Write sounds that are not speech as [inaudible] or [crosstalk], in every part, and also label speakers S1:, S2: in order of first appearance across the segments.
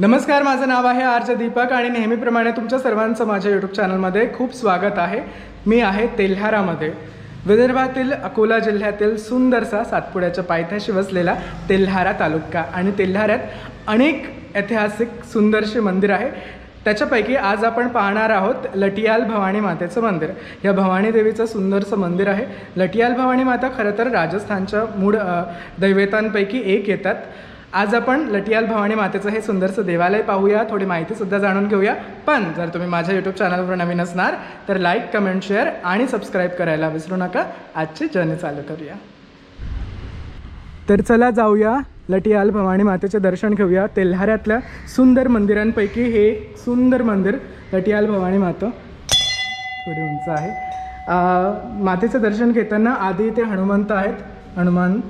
S1: नमस्कार माझं नाव आहे आर्ज दीपक आणि नेहमीप्रमाणे तुमच्या सर्वांचं माझ्या यूट्यूब चॅनलमध्ये खूप स्वागत आहे. मी आहे तेल्हारामध्ये. विदर्भातील अकोला जिल्ह्यातील सुंदरसा सातपुड्याच्या पायथ्याशी वसलेला तेल्हारा तालुका आणि तेल्हाऱ्यात अनेक ऐतिहासिक सुंदरशी मंदिर आहे. त्याच्यापैकी आज आपण पाहणार आहोत लटियाल भवानी मातेचं मंदिर. या भवानी देवीचं सुंदरसं मंदिर आहे. लटियाल भवानी माता खरं तर राजस्थानच्या मूळ दैवतांपैकी एक येतात. आज आपण लटियाल भवानी मातेचं हे सुंदरसं देवालय पाहूया. थोडी माहितीसुद्धा जाणून घेऊया. पण जर तुम्ही माझ्या यूट्यूब चॅनलवर नवीन असणार तर लाईक कमेंट शेअर आणि सबस्क्राईब करायला विसरू नका. आजची जर्नी चालू करूया. तर चला जाऊया. लटियाल भवानी मातेचे दर्शन घेऊया. तेल्हाऱ्यातल्या सुंदर मंदिरांपैकी हे सुंदर मंदिर लटियाल भवानी मातं. थोडी उंच आहे. मातेचं दर्शन घेताना आधी इथे हनुमंत आहेत. हनुमान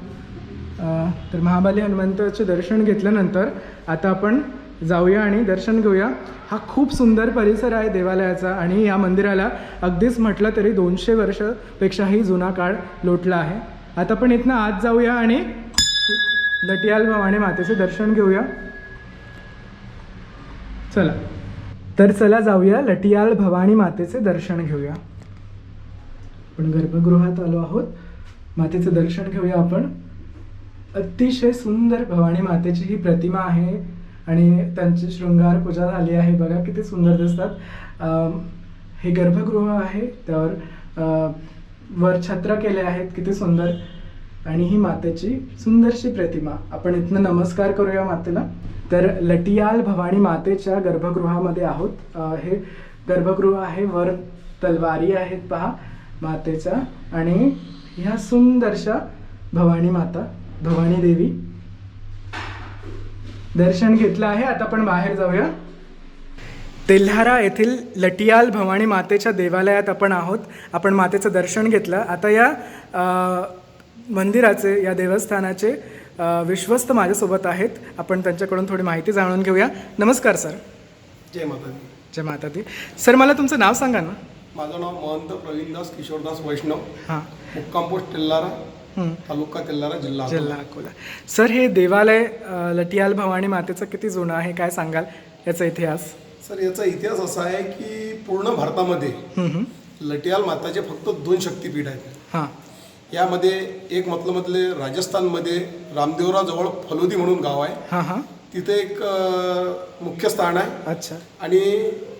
S1: तर महाबली हनुमंताचे दर्शन घेतल्यानंतर आता आपण जाऊया आणि दर्शन घेऊया. हा खूप सुंदर परिसर आहे देवालयाचा आणि या मंदिराला अगदीच म्हटलं तरी दोनशे वर्षपेक्षाही जुना काळ लोटला आहे. आता आपण इथनं आत जाऊया आणि लटियाल भवानी मातेचे दर्शन घेऊया. चला. तर चला जाऊया लटियाल भवानी मातेचे दर्शन घेऊया. आपण गर्भगृहात आलो आहोत. मातेचं दर्शन घेऊया आपण. अतिशय सुंदर भवानी मातेची ही प्रतिमा आहे आणि त्यांची शृंगार पूजा झाली आहे. बघा किती सुंदर दिसतात. हे गर्भगृह आहे. त्यावर वर छत्र केले आहेत. किती सुंदर. आणि ही मातेची सुंदरशी प्रतिमा. आपण इथनं नमस्कार करूया मातेला. तर लटियाल भवानी मातेच्या गर्भगृहामध्ये आहोत. हे गर्भगृह आहे. वर तलवारी आहेत पहा मातेच्या. आणि ह्या सुंदरशा भवानी माता भवानी देवी. दर्शन घेतलं आहे आता आपण बाहेर जाऊया. तेल्हारा येथील लटियाल भवानी मातेच्या देवालयात आपण आहोत. आपण मातेचं दर्शन घेतलं. आता या मंदिराचे या देवस्थानाचे विश्वस्त माझ्यासोबत आहेत. आपण त्यांच्याकडून थोडी माहिती जाणून घेऊया. नमस्कार सर.
S2: जय माता दी
S1: जय माता दी सर मला तुमचं नाव सांगा ना.
S2: माझं नाव महंत प्रवीणदास किशोरदास वैष्णव.
S1: हां.
S2: मुक्काम पोस्ट तेल्लारा
S1: हं.
S2: तालुका तेल्लारा जिल्हा.
S1: जिल्हा अकोला. सर हे देवालय लटियाल भवानी मातेचं किती जुनं आहे? काय सांगाल याचा इतिहास?
S2: सर याचा इतिहास असा आहे की पूर्ण भारतामध्ये. लटियाल माताचे फक्त दोन शक्तीपीठ आहेत.
S1: हां.
S2: यामध्ये एक मतलब मधले राजस्थानमध्ये रामदेवराजवळ फलोदी म्हणून गाव आहे.
S1: हां हां.
S2: तिथे एक मुख्य स्थान आहे
S1: अच्छा
S2: आणि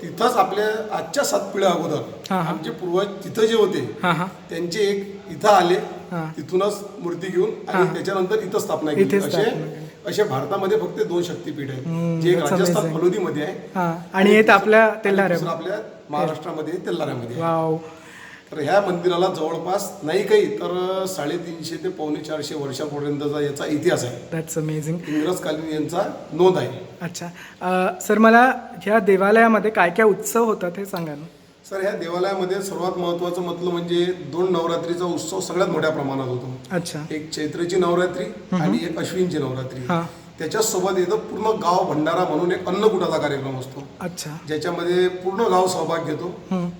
S2: तिथंच आपल्या आजच्या सात पिढ्या अगोदर
S1: हा, हा.
S2: आमचे पूर्वज तिथं जे होते
S1: हां हां
S2: त्यांचे एक इथं आले
S1: हा.
S2: तिथूनच मूर्ती घेऊन. आणि त्याच्यानंतर इथं स्थापना केली
S1: इथे
S2: असे
S1: स्थापना केली.
S2: असे भारतामध्ये फक्त दोन शक्तीपीठ
S1: हम्म,
S2: आहेत जे एक
S1: that's
S2: राजस्थान
S1: amazing.
S2: फलोदीमध्ये आहे
S1: हां आणि येत आपल्या
S2: दुसरं आपल्या महाराष्ट्रामध्ये तेल्लाऱ्यामध्ये आहे.
S1: वाव
S2: तर ह्या मंदिराला जवळपास नाही काही तर साडेतीनशे ते पावणे चारशे वर्षापर्यंतचा याचा इतिहास आहे.
S1: दॅट्स अमेझिंग
S2: इंग्रजकालीन यांचा नोंद आहे.
S1: अच्छा. अ, सर मला ह्या देवालयामध्ये काय काय उत्सव होतात हे सांगा ना.
S2: सर ह्या देवालयामध्ये सर्वात महत्वाचं म्हटलं म्हणजे दोन नवरात्रीचा उत्सव सगळ्यात मोठ्या प्रमाणात होतो.
S1: अच्छा.
S2: एक चैत्रची नवरात्री आणि एक अश्विनची नवरात्री.
S1: हां.
S2: त्याच्यासोबत येतं पूर्ण गाव भंडारा म्हणून एक अन्नकूटाचा कार्यक्रम असतो.
S1: अच्छा.
S2: ज्याच्यामध्ये पूर्ण गाव सहभाग घेतो.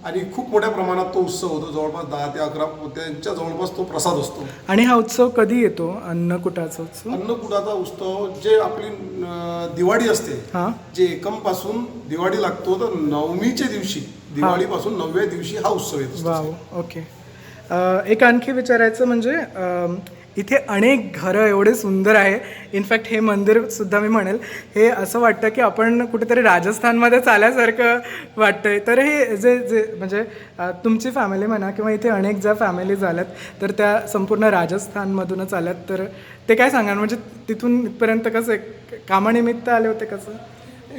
S2: आणि खूप मोठ्या प्रमाणात तो उत्सव होतो. जवळपास दहा ते अकरा त्यांच्या जवळपास तो प्रसाद असतो.
S1: आणि हा उत्सव कधी येतो? अन्नकुटाचा उत्सव?
S2: अन्नकूटाचा उत्सव जे आपली दिवाळी असते.
S1: हां.
S2: जे एकमपासून दिवाळी लागतो तर नवमीच्या दिवशी दिवाळीपासून नवव्या दिवशी हा उत्सव येत
S1: ओके. एक आणखी विचारायचं म्हणजे इथे अनेक घरं एवढे सुंदर आहे. इनफॅक्ट हे मंदिर सुद्धा मी म्हणेल. हे असं वाटतं की आपण कुठेतरी राजस्थानमध्ये चाल्यासारखं वाटतंय. तर हे जे जे म्हणजे तुमची फॅमिली म्हणा किंवा इथे अनेक ज्या फॅमिलीज आल्यात तर त्या संपूर्ण राजस्थानमधूनच आल्यात. तर ते काय सांगा म्हणजे तिथून इथपर्यंत कसं आहे? कामानिमित्त आले होते कसं?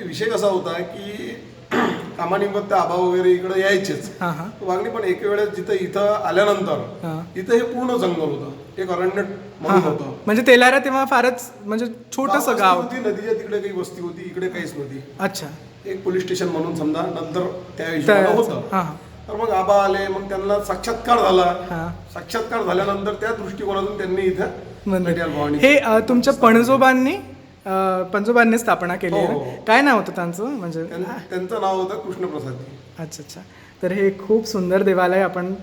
S2: विषय कसा होता की [clears throat] कामानिमित्त आबा वगैरे इकडे यायचेच.
S1: हां हां.
S2: वागणी पण एक वेळेस जिथं इथं आल्यानंतर
S1: हां.
S2: इथं हे पूर्ण जंगल होतं. एक अरण्य म्हणून होतं.
S1: म्हणजे तेलारा तेव्हा फारच म्हणजे छोटंसं गाव.
S2: होती नदीच्या तिकडे काही वस्ती होती इकडे काहीच नव्हती
S1: अच्छा.
S2: एक पोलीस स्टेशन म्हणून समजा नंतर त्या होतं. तर मग आबा आले मग त्यांना साक्षात्कार झाला. साक्षात्कार झाल्यानंतर त्या दृष्टिकोनातून त्यांनी इथं
S1: हे तुमच्या पणजोबांनी पणजोबांनी स्थापना केली
S2: हो? हो.
S1: काय नाव होतं त्यांचं? म्हणजे
S2: त्यां- त्यांचं नाव होतं कृष्णप्रसाद.
S1: अच्छा अच्छा. तर हे खूप सुंदर देवालय आपण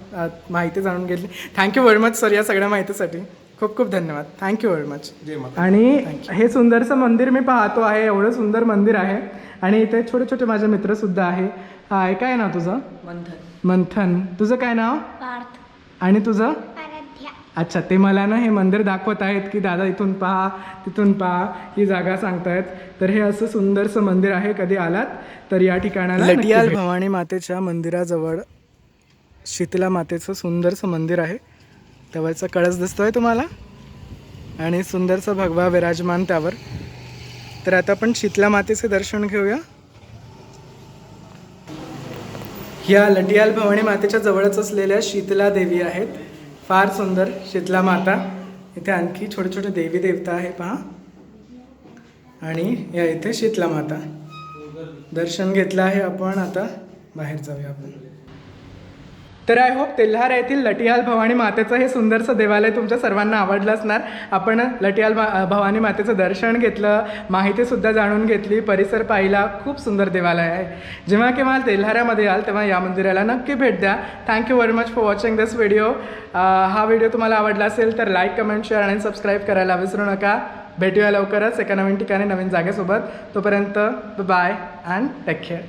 S1: माहिती जाणून घेतली. थँक्यू व्हेरी मच सर या सगळ्या माहितीसाठी. खूप खूप धन्यवाद. थँक्यू व्हेरी मच
S2: जय माता
S1: आणि हे सुंदरसं मंदिर मी पाहतो आहे एवढं सुंदर मंदिर आहे. आणि इथे छोटे छोटे माझे मित्र सुद्धा आहे. हाय काय नाव तुझं?
S3: मंथन.
S1: मंथन. तुझं काय नाव?
S4: पार्थ.
S1: आणि तुझं? अच्छा ते मला ना हे मंदिर दाखवत आहेत की दादा इथून पहा तिथून पहा ही जागा सांगतायत. तर हे असं सुंदरसं मंदिर आहे कधी आलात? तर या ठिकाणाला लटियाल भवानी मातेच्या मंदिराजवळ शीतला मातेचं सुंदरसं मंदिर आहे. त्यावरचा कळस दिसतोय तुम्हाला? आणि सुंदरसा भगवा विराजमान त्यावर. तर आता आपण शीतला मातेचे दर्शन घेऊया. ह्या लटियाल भवानी मातेच्या जवळच असलेल्या शीतला देवी आहेत. फार सुंदर शीतला माता. इथे आणखी छोटे छोटे देवी देवता आहे पहा. आणि या इथे शीतला माता. दर्शन घेतलं आहे आपण आता. बाहेर जाऊया आपण. तर आय होप तेल्हारा येथील लटियाल भवानी मातेचं हे सुंदरसं देवालय तुमच्या सर्वांना आवडलं असणार. आपण लटियाल मा भवानी मातेचं दर्शन घेतलं माहितीसुद्धा जाणून घेतली परिसर पाहिला. खूप सुंदर देवालय आहे. जेव्हा केव्हा तेल्हाऱ्यामध्ये याल तेव्हा या मंदिराला नक्की भेट द्या. Thank you very much for watching this video हा व्हिडिओ तुम्हाला आवडला असेल तर लाईक कमेंट शेअर आणि सबस्क्राईब करायला विसरू नका. भेटूया लवकरच एका नवीन ठिकाणी नवीन जागेसोबत. तोपर्यंत बाय अँड टेक केअर